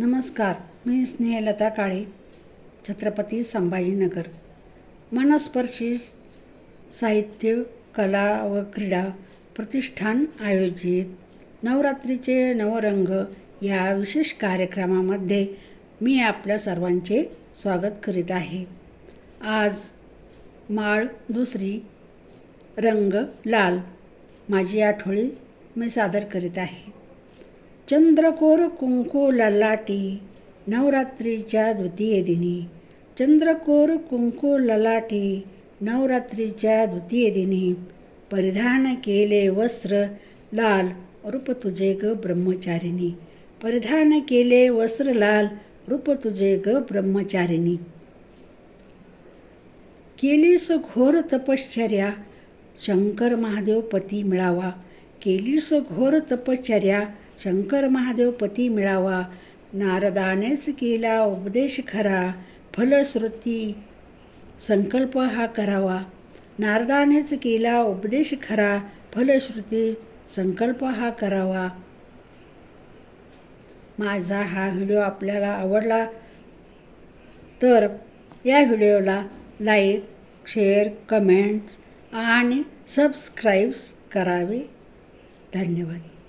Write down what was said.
नमस्कार मी स्नेहलता काळे छत्रपती संभाजीनगर. मनस्पर्शी साहित्य कला व क्रीडा प्रतिष्ठान आयोजित नवरात्रीचे नवरंग या विशेष कार्यक्रमामध्ये मी आपल्या सर्वांचे स्वागत करीत आहे. आज माळ दुसरी रंग लाल माझी आठवळी मी सादर करीत आहे. चंद्रकोर कुंकू ललाटी नवरात्रीच्या द्वितीय दिनी. चंद्रकोर कुंकू ललाटी नवरात्रीच्या द्वितीय दिनी. परिधान केले वस्त्र लाल रूप तुझे ग ब्रह्मचारिणी. परिधान केले वस्त्र लाल रूप तुझे ग ब्रह्मचारिणी. केलीस घोर तपश्चर्या शंकर महादेव पती मिळावा. केलीस घोर तपश्चर्या शंकर महादेव पती मिळावा. नारदानेच केला उपदेश खरा. फलश्रुती संकल्प हा करावा. नारदानेच केला उपदेश खरा. फलश्रुती संकल्प हा करावा. माझा हा व्हिडिओ आपल्याला आवडला तर या व्हिडिओला लाईक शेअर कमेंट्स आणि सबस्क्राईब्स करावे. धन्यवाद.